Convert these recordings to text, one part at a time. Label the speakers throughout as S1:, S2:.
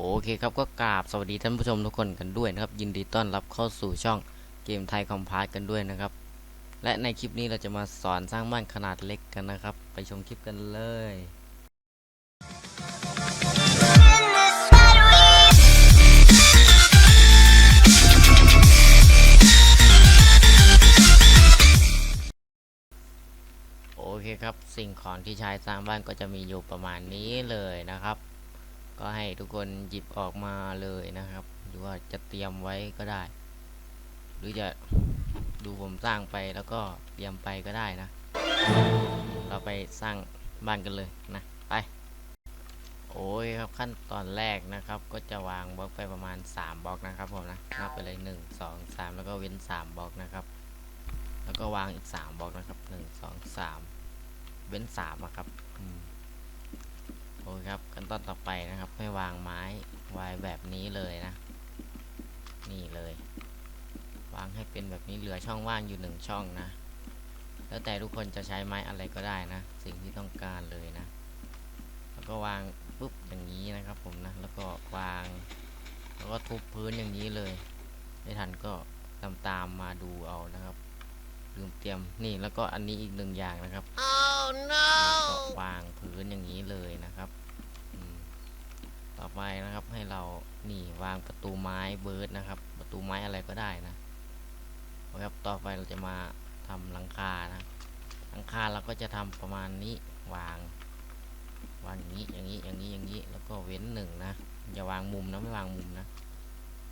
S1: โอเคครับก็กราบสวัสดีท่านผู้ชมทุกคนกันด้วยนะครับ ยินดีต้อนรับเข้าสู่ช่องเกมไทยคอมพาร์ตกันด้วยนะครับ และในคลิปนี้เราจะมาสอนสร้างบ้านขนาดเล็กกันนะครับ ไปชมคลิปกันเลยโอเคครับสิ่งของที่ใช้สร้างบ้านก็จะมีอยู่ประมาณนี้เลยนะครับ ก็ให้ทุกคนหยิบออกมาเลยนะครับ หรือว่าจะเตรียมไว้ก็ได้ หรือจะดูผมสร้างไปแล้วก็เตรียมไปก็ได้นะ เราไปสร้างบ้านกันเลยนะไปโอ้ยครับขั้นตอนแรกนะครับ ก็จะวางบล็อกไปประมาณ 3บล็อกนะครับผมนะนับไปเลย 1 2 3 แล้วก็เว้น 3บล็อกนะครับ แล้วก็วางอีก 3บล็อกนะครับ 1 2 3 เว้น3อะครับอืม อเคครับขั้นตอนต่อไปนะครับ ให้วางไม้ไว้แบบนี้เลยนะ นี่เลย วางให้เป็นแบบนี้เหลือช่องว่างอยู่หนึ่งช่องนะ แล้วแต่ทุกคนจะใช้ไม้อะไรก็ได้นะ สิ่งที่ต้องการเลยนะ แล้วก็วางปุ๊บอย่างนี้นะครับผมนะ แล้วก็วาง แล้วก็ทุบพื้นอย่างนี้เลยไม่ทันก็ตามตามๆมาดูเอานะครับ ลืมเตรียมนี่แล้วก็อันนี้อีกหนึ่งอย่างนะครับ
S2: Oh no!
S1: ก็วางพื้นอย่างนี้เลยนะครับอม ต่อไปนะครับให้เรานี่วางประตูไม้เบิร์ดนะครับ ประตูไม้อะไรก็ได้นะครับต่อไปเราจะมาทำหลังคานะหลังคาเราก็จะทำประมาณนี้วางวางอย่างนี้อย่างนี้อย่างนี้อย่างนี้แล้วก็เว้นหนึ่งนะอย่าวางมุมนะไม่วางมุมนะ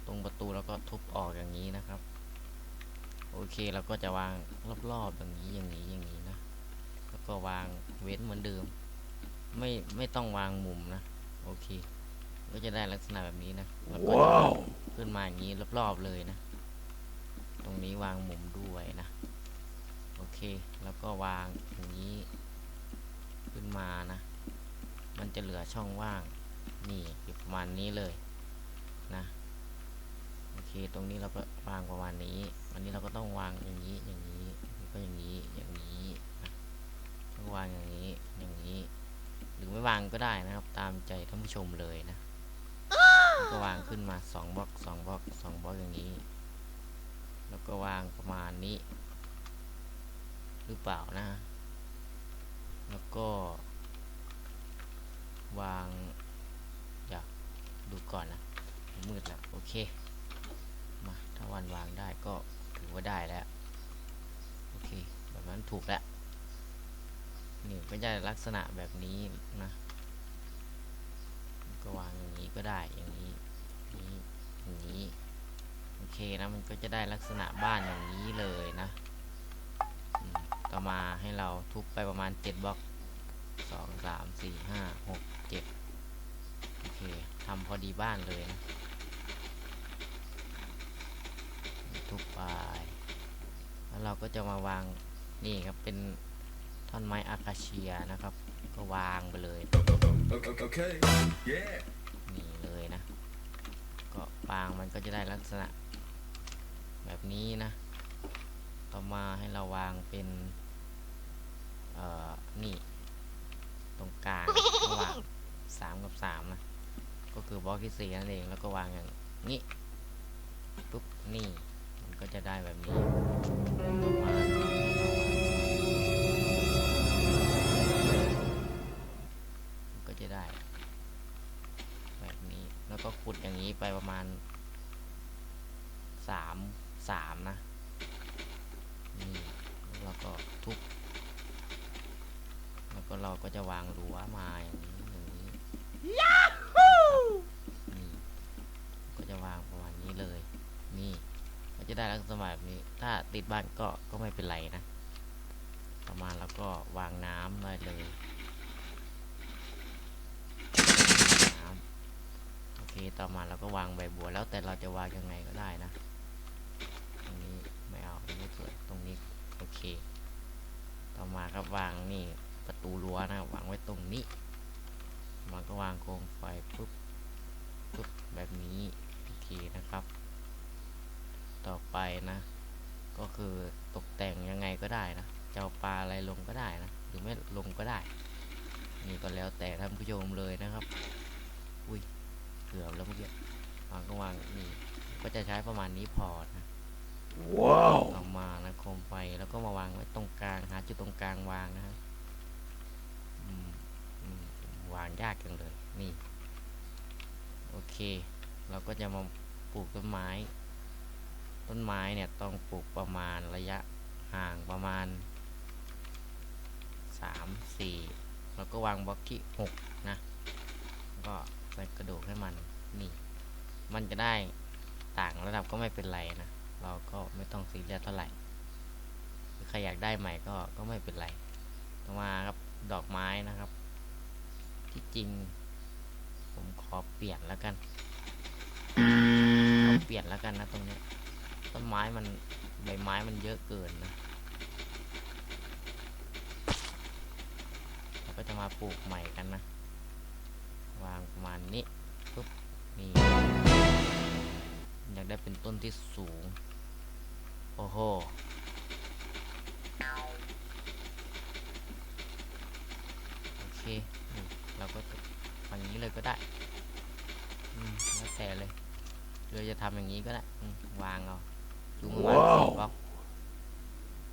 S1: ตรงประตูแล้วก็ทุบออกอย่างนี้นะครับ โอเคเราก็จะวางรอบๆอย่างนี้อย่างนี้อย่างนี้นะแล้วก็วางเว้นเหมือนเดิม ไม่ไม่ต้องวางมุมนะ โอเค ก็จะได้ลักษณะแบบนี้นะแล้วก็จะขึ้นมาอย่างนี้รอบๆเลยนะ ตรงนี้วางมุมด้วยนะ โอเค แล้วก็วางอย่างนี้ขึ้นมานะ มันจะเหลือช่องว่างนี่อยู่ประมาณนี้เลยนะ โอเค ตรงนี้เราก็วางประมาณนี้อันนี้เราก็ต้องวางอย่างนี้ อย่างนี้แล้วก็อย่างนี้ อย่างนี้นะต้องวางอย่างนี้ อย่างนี้ หรือไม่วางก็ได้นะครับ ตามใจท่านผู้ชมเลยนะแล้วก็วางขึ้น มาสองบล็อกสองบล็อกสองบล็อกอย่างนี้ แล้วก็วางประมาณนี้ หรือเปล่านะ แล้วก็ วางอยากดูก่อนนะ มืดแล้ว โอเค มา ถ้าวันวางได้ก็ถือว่าได้แล้ว โอเค แบบนั้นถูกแล้ว นี่ก็จะลักษณะแบบนี้นะ ก็วางอย่างนี้ก็ได้อย่างนี้ นี้ โอเคนะมันก็จะได้ลักษณะบ้านอย่างนี้เลยนะต่อมาให้เราทุบไปประมาณเจ็ดบล็อกสองสามสี่ห้าหกเจ็ดโอเคทำพอดีบ้านเลยนะทุบไป แล้วเราก็จะมาวางนี่ครับเป็นท่อนไม้อาคาเชียนะครับ ก็วางไปเลย
S3: okay. Yeah.
S1: นี่เลยนะก็วางมันก็จะได้ลักษณะแบบนี้นะต่อมาให้เราวางเป็นเอ่อนี่ตรงกลางระหว่างสามกับสามนะก็คือบล็อกที่สี่นั่นเองแล้วก็วางอย่างนี้ปุ๊บนี่มันก็จะได้แบบนี้ต่อมา ไปประมาณสามสามนะนี่แล้วก็ทุบแล้วก็เราก็จะวางรั้วมาอย่างนี้อย่างนี้นี่ก็จะวางประมาณนี้เลย นี่ก็จะได้ลักษณะแบบนี้ ถ้าติดบ้านก็ก็ไม่เป็นไรนะ ประมาณแล้วก็วางน้ำได้เลยน้ำโอเคต่อมาเราก็วางใบบัวแล้วแต่เราจะวางยังไงก็ได้นะตรงนี้ไม่เอาตรงนี้สวยตรงนี้โอเค ต่อมาครับวางนี่ประตูรั้วนะวางไว้ตรงนี้ มันก็วางโคมไฟปุ๊บปุ๊บแบบนี้โอเคนะครับ ต่อไปนะ ก็คือตกแต่งยังไงก็ได้นะจะเอาปลาอะไรลงก็ได้นะหรือไม่ลงก็ได้ นี่ก็แล้วแต่ท่านผู้ชมเลยนะครับ อุ้ยกือบแล้วเมื่อกี้วางก็วางนี่ก็จะใช้ประมาณนี้พอนะ
S2: Wow.
S1: เอามานะโคมไฟแล้วก็มาวางไว้ตรงกลางหาจุดตรงกลางวางนะฮะอืมอืมวางยากจังเลยนี่โอเค เราก็จะมาปลูกต้นไม้ ต้นไม้เนี่ยต้องปลูกประมาณระยะห่างประมาณสามสี่แล้วก็วางบล็อกที่หกนะ ก็ ใส่กระดูกให้มันนี่ มันจะได้ต่างระดับก็ไม่เป็นไรนะ เราก็ไม่ต้องซีเรียสเท่าไหร่หรือใครอยากได้ใหม่ก็ก็ไม่เป็นไรต่อมาครับดอกไม้นะครับ ที่จริง ผมขอเปลี่ยนแล้วกันขอเปลี่ยนแล้วกันนะตรงนี้ต้นไม้มันใบไม้มันเยอะเกินนะเราก็จะมาปลูกใหม่กันนะากได้เป็นต้นที่สูง โอ้โห โอเคนี่เราก็ฝั่งนี้เลยก็ได้ อืม แล้วแต่เลย เราจะทำอย่างนี้ก็ได้อืมวางเอาจูงประมาณสี่บล็อก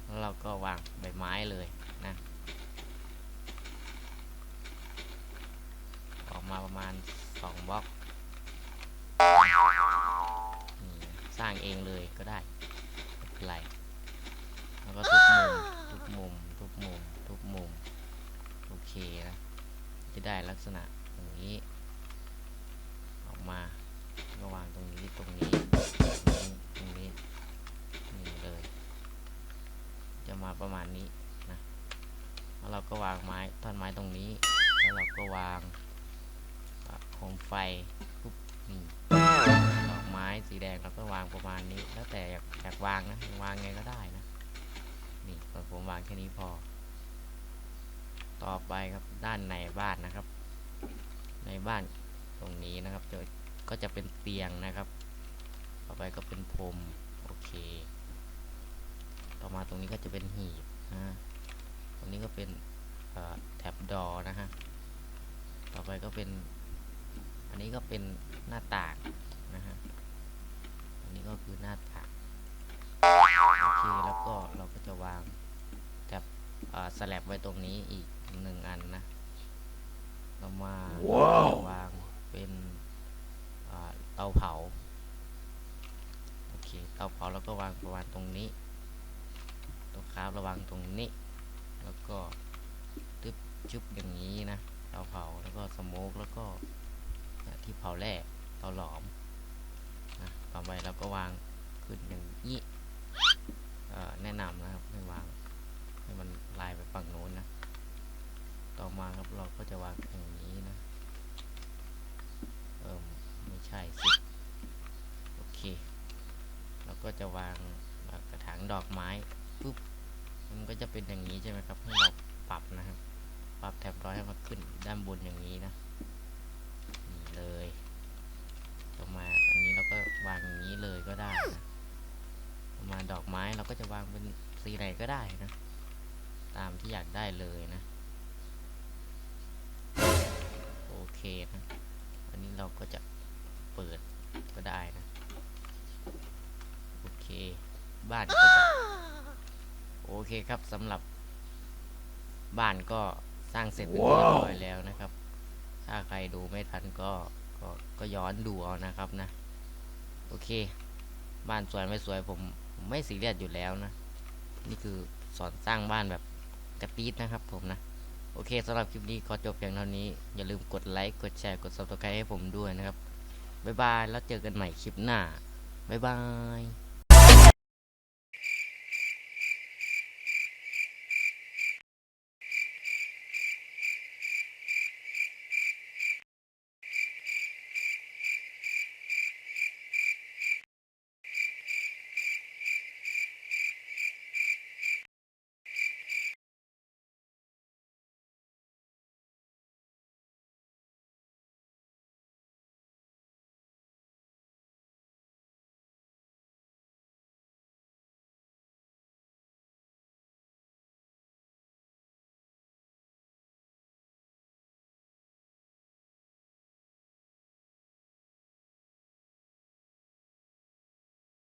S1: แล้วเราก็วางใบไม้เลยนะ ออกมาประมาณสองบล็อกนี่ สร้างเองเลยก็ได้ไม่เป็นไรแล้วก็ทุกมุมทุกมุมทุกมุมทุกมุมโอเคนะจะได้ลักษณะอย่างนี้ออกมาก็วางตรงนี้ตรงนี้ตรงนี้นี่เลย จะมาประมาณนี้นะแล้วเราก็วางไม้ท่อนไม้ตรงนี้ แล้วเราก็วางโคมไฟปุ๊บนี่ ไม้สีแดงเราก็วางประมาณนี้ แล้วแต่อยากอยากวางนะวางไงก็ได้นะ นี่ผมวางแค่นี้พอ ต่อไปครับด้านในบ้านนะครับ ในบ้านตรงนี้นะครับจะก็จะเป็นเตียงนะครับ ต่อไปก็เป็นพรมโอเค ต่อมาตรงนี้ก็จะเป็นหีบนะตรงนี้ก็เป็นแท็บดอนะฮะ ต่อไปก็เป็น อันนี้ก็เป็นหน้าต่างนะฮะ คือหน้าต่างโอเคแล้วก็เราก็จะวางแท็บสแลบไว้ตรงนี้อีกหนึ่งอันนะเรามา
S2: ว้าว
S1: วางเป็นเตาเผาโอเคเตาเผาเราก็วางประมาณตรงนี้ตัวคราฟระวางตรงนี้ แล้วก็ตึ๊บชุบอย่างนี้นะเตาเผาแล้วก็สโมกแล้วก็ที่เผาแร่เตาหลอม ต่อไปเราก็วางขึ้นอย่างนี้แนะนำนะครับให้วางให้มันลายไปฝั่งโน้นนะ ต่อมาครับเราก็จะวางอย่างนี้นะ เออไม่ใช่สิโอเค เราก็จะวางกระถางดอกไม้ปุ๊บมันก็จะเป็นอย่างนี้ใช่ไหมครับให้เราปรับนะครับ ปรับแถบร้อยให้มันขึ้นด้านบนอย่างนี้นะ นี่เลย ต่อมาอันนี้เราก็วางอย่างนี้เลยก็ได้นะต่อมาดอ ก็จะวางเป็นสีไหนก็ได้นะ ตามที่อยากได้เลยนะ โอเคนะ อันนี้เราก็จะเปิดก็ได้นะ โอเค บ้านก็จะโอเคครับสำหรับ บ้านก็สร้างเสร็จเป็นที่เรียบร้อยแล้วนะครับ ถ้าใครดูไม่ทันก็ก็ก็ย้อนดูเอานะครับนะ โอเค บ้านสวยไม่สวยผม ผมไม่ซีเรียสอยู่แล้วนะ นี่คือสอนสร้างบ้านแบบกระตีดนะครับผมนะ โอเคสำหรับคลิปนี้ขอจบเพียงเท่านี้ อย่าลืมกดไลค์กดแชร์กด subscribe ให้ผมด้วยนะครับ บ๊ายบาย แล้วเจอกันใหม่คลิปหน้า บ๊ายบาย